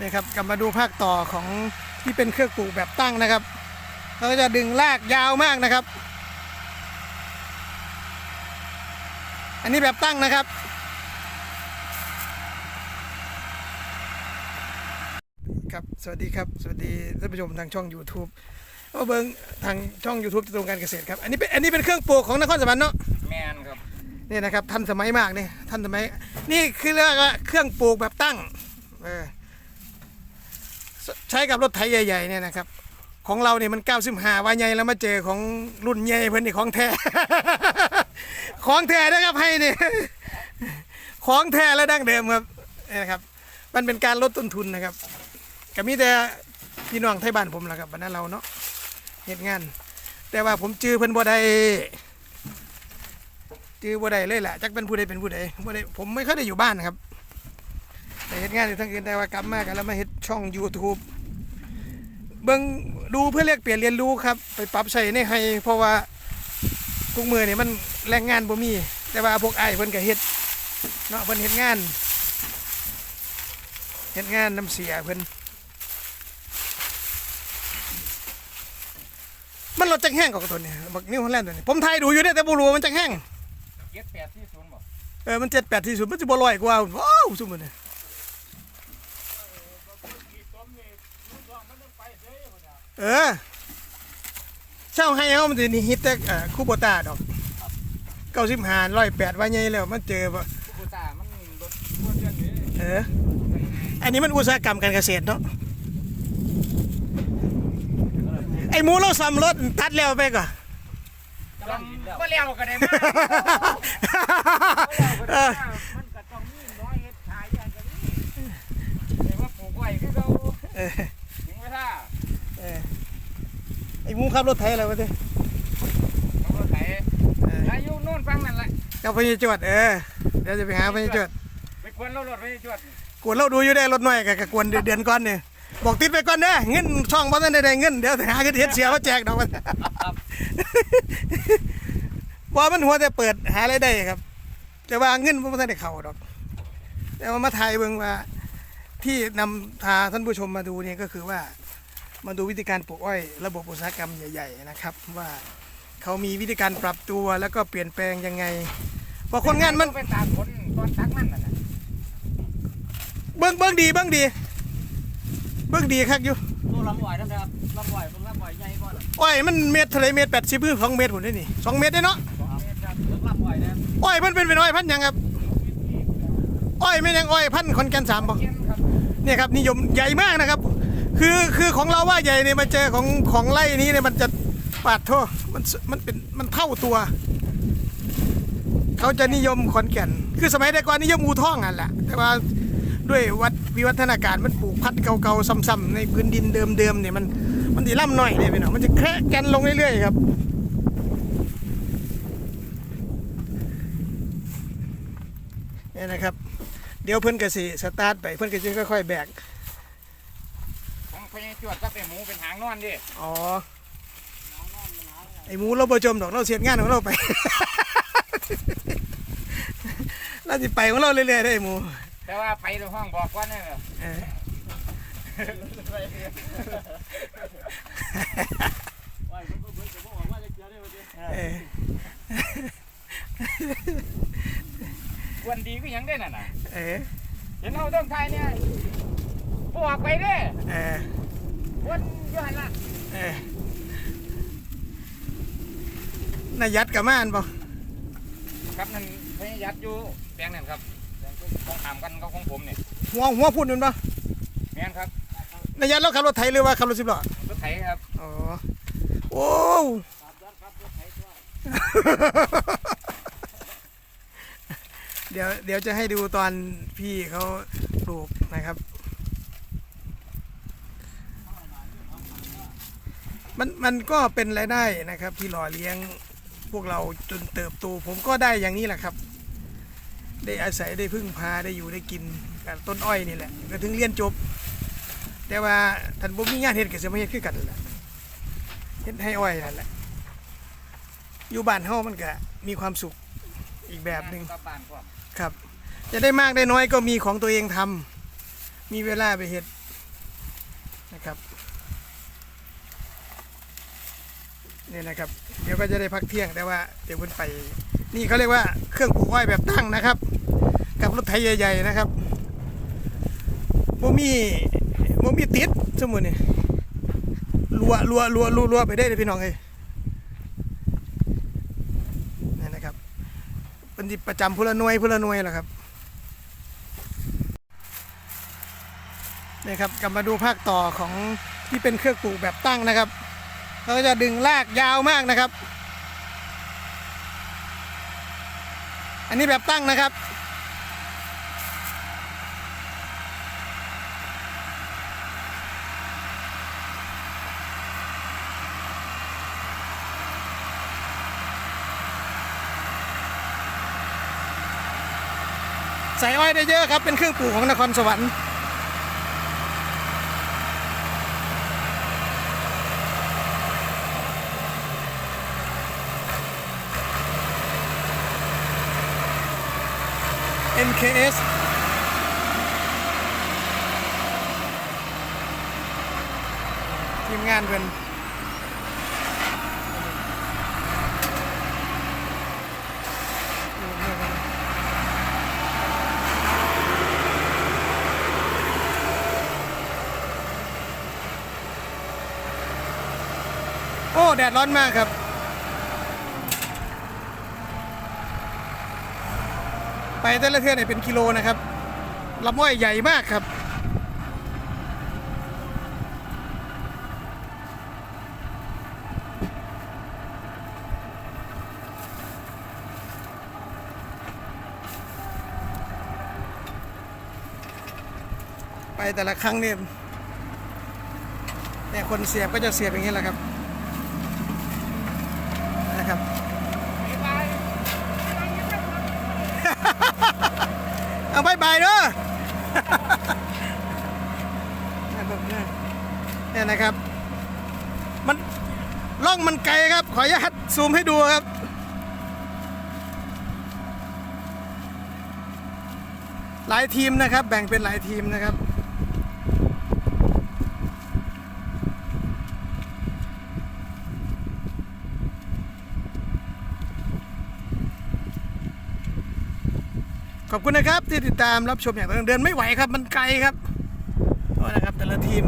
นี่ครับกลับมาดูภาคต่อของที่เป็นเครื่องปลูกแบบตั้งนะครับเขาจะดึงลากยาวมากนะครับ อันนี้แบบตั้งนะครับ ครับสวัสดีครับสวัสดีท่านผู้ชมทางช่อง YouTube ก็เบิ้งทางช่อง YouTube ตรงการเกษตรครับอันนี้เป็นอันนี้เป็นเครื่องปลูกของนครสวรรค์เนาะแมนครับนี่นะครับทันสมัยมากนี่ทันสมัยนี่คือเรียกว่าเครื่องปลูกแบบตั้งเออ ใช้กับรถไถใหญ่ๆเนี่ยนะครับ ของเราเนี่ยมัน95ว่าใหญ่แล้วมาเจอของรุ่นใหญ่เพิ่นนี่ของแท้ ของแท้นะครับให้นี่ของแท้และดั้งเดิมครับนี่นะครับ มันเป็นการลดต้นทุนนะครับก็มีแต่พี่น้องไทยบ้านผมแหละครับบ้านเราเนาะเหตุงาน แต่ว่าผมจื้อเพิ่นบ่ได้จื้อบ่ได้เลยแหละจักเป็นผู้ใดเป็นผู้ใดบ่ได้ผมไม่ค่อยได้อยู่บ้านครับแต่เฮ็ดงานอยู่ทั้งคืนแต่ว่ากลับมากันแล้วมาเฮ็ด ช่อง YouTube เบิ่งดูเพื่อเรียกเปลี่ยนเรียนรู้ครับ ไปปรับใช้ในให้เพราะว่าทุกมือนี่มันแรงงานบ่มี แต่ว่าพวกไอ้ายเพิ่นก็เฮ็ดเนาะเพิ่นเฮ็ดงานเฮ็ดงานน้ำเสียเพิ่นมันรถจักแห้งกว่าตัวนี้บักนิวฮอลแลนด์ตัวนี้ผมถ่ายดูอยู่เด้แต่บ่รู้ว่ามันจักแห้งเจ็ดแปดที่ศูนย์บอกเออมันเจ็ดแปดที่สุดมันจะบ่ลอยกว่าว้าวสุดมันเนี่ย เออ เช่าให้เขามันจะนี่ฮิตแต่เอ่อคูโบตาดอกเก้าสิบห้าร้อยแปดว่าไงแล้วมันเจอบ่กูตามันรถพ่วงเรื่องนี้เออ อันนี้มันอุตสาหกรรมการเกษตรเนาะไอ้หมูเราซ้ำรถตัดแล้วไปก่อนก็เลี้ยวกันได้มั้ยเออมันก็ต้องมีน้อยเฮ็ดขายอย่างกันนี่แต่ว่าปลูกไว้คือเรา เออ ถึงเวลา เออ ไอ้หมูขับรถไถอะไรวะเด้เขาก็ไถอายุโน่นฟังนั่นแหละกับพญจวดเออเดี๋ยวจะไปหาพญจวดไปควรเรารถไปจวดกวนเราดูอยู่ได้รถน้อยกับกวนเดือนเดือนก่อนเนี่ยบอกติดไปก่อนเด้อเงินช่องบ่ทันได้ได้เงินเดี๋ยวหาเงินเฮ็ดเสียมาแจกดอกมันบ่มันหัวแต่เปิดหารายได้ครับ แต่ว่าเงินบ่ทันได้เข้าดอก แต่ว่ามาถ่ายเบิ่งว่าที่นำพาท่านผู้ชมมาดูเนี่ยก็คือว่า มาดูวิธีการปลูกอ้อย ระบบอุตสาหกรรมใหญ่ๆนะครับ ว่าเขามีวิธีการปรับตัวแล้วก็เปลี่ยนแปลงยังไงเพอคนงานมันไปตามผลตอนตักมันน่ะนะเบิ้งเบิ้งดีเบิ้งดี เบิ้งดีครับอยู่ตัวลำบ่อยนะครับลำบ่อยผมลำบ่อยใหญ่ก่อนอ้อยมันเมตรเท่าไรเมตรแปดสิบสองเมตรหุ่นได้นี่สองเมตรได้เนาะผมลำบ่อยนะอ้อยมันเป็นเป็นอ้อยพันธุ์หยังครับอ้อยไม่นยังอ้อยพันธุ์คอนแกนสามบ่เย็นครับเนี่ยครับนิยมใหญ่มากนะครับ คือคือของเราว่าใหญ่เนี่ยมาเจอของของไร่นี้เนี่ยมันจะปาดโทษมันมันเป็นมันเท่าตัว เขาจะนิยมขอนแก่น คือสมัยแต่ก่อนนิยมอูท่องอะแหละ แต่ว่าด้วยวัดวิวัฒนาการมันปลูกพัดเก่าๆซ้ำๆในพื้นดินเดิมๆเนี่ยมันมันดีล่ำหน่อยเนี่ยพี่น้องมันจะแคระแกนลงเรื่อยๆครับนี่นะครับ เดี๋ยวเพิ่อนก็สิสตาร์ทไปเพิ่อนก็จะค่อยๆแบก ของพญจวดก็เป็นหมูเป็นหางนอนดิอ๋อไอหมูเราประจมดอกเราเสียงานของเราไป เราสิไปของเราเรื่อยๆได้ไอ้หมู แต่ว่าไปในห้องบอกว่าเนี่ยเออว่าผมก็เพิ่งจะบอกว่าจะเจอได้วันนี้เออควรดีก็ยังได้น่ะนะเออเห็นเอาต้องไทยเนี่ยปวกไปเด้ เออวนย้อนละเออนายัดกับม่านป่ะครับนั่นพญยัดอยู่แปลงนั่นครับแปลงของถามกันเขาของผมเนี่ยหัวหัวพุ่นมันป่ะแม่นครับนายัดเราขับรถไถหรือว่าขับรถสิบล้อรถไถครับอ๋อโอ้เดี๋ยวเดี๋ยวจะให้ดูตอนพี่เขาปลูกนะครับ มันมันก็เป็นรายได้นะครับ ที่หล่อเลี้ยงพวกเราจนเติบโตผมก็ได้อย่างนี้แหละครับ ได้อาศัยได้พึ่งพาได้อยู่ได้กินกับต้นอ้อยนี่แหละ ก็ถึงเรียนจบ แต่ว่าท่านบ่มีงานเฮ็ดก็สิมาเฮ็ดคือกันนั่นแหละเฮ็ดให้อ้อยนั่นแหละอยู่บ้านเฮามันก็มีความสุขอีกแบบหนึ่งครับ จะได้มากได้น้อยก็มีของตัวเองทำมีเวลาไปเฮ็ดนะครับ นี่นะครับ เดี๋ยวก็จะได้พักเที่ยงแต่ว่าเดี๋ยวขึ้นไป นี่เขาเรียกว่าเครื่องปลูกอ้อยแบบตั้งนะครับ กับรถไถใหญ่ ๆนะครับโมมีโมมีติดสมมุตินี่รัวรัวรัวรัวรัวไปได้เลยพี่น้องเอ้ยนี่นะครับเป็นประจำพลนวยพลนวยแหละครับนี่ครับกลับมาดูภาคต่อของที่เป็นเครื่องปลูกแบบตั้งนะครับ เราก็จะดึงลากยาวมากนะครับ อันนี้แบบตั้งนะครับ ใส่อ้อยได้เยอะครับ เป็นเครื่องปลูกของนครสวรรค์ NKS ทีมงานเป็นโอ้ แดดร้อนมากครับ ไปแต่ละเทือกเนี่ยเป็นกิโลนะครับลำอ้อยใหญ่มากครับ ไปแต่ละครั้งเนี่ยเนี่ยคนเสียบก็จะเสียบอย่างนี้แหละครับ เอาบายบายเด้อเนี่ยนะครับ มันล่องมันไกลครับ ขออนุญาตซูมให้ดูครับ หลายทีมนะครับ แบ่งเป็นหลายทีมนะครับ อบคุณนะครับที่ติดตามรับชมอย่างต่อเนื่องเดินไม่ไหวครับมันไกลครับโทษนะครับแต่ละทีม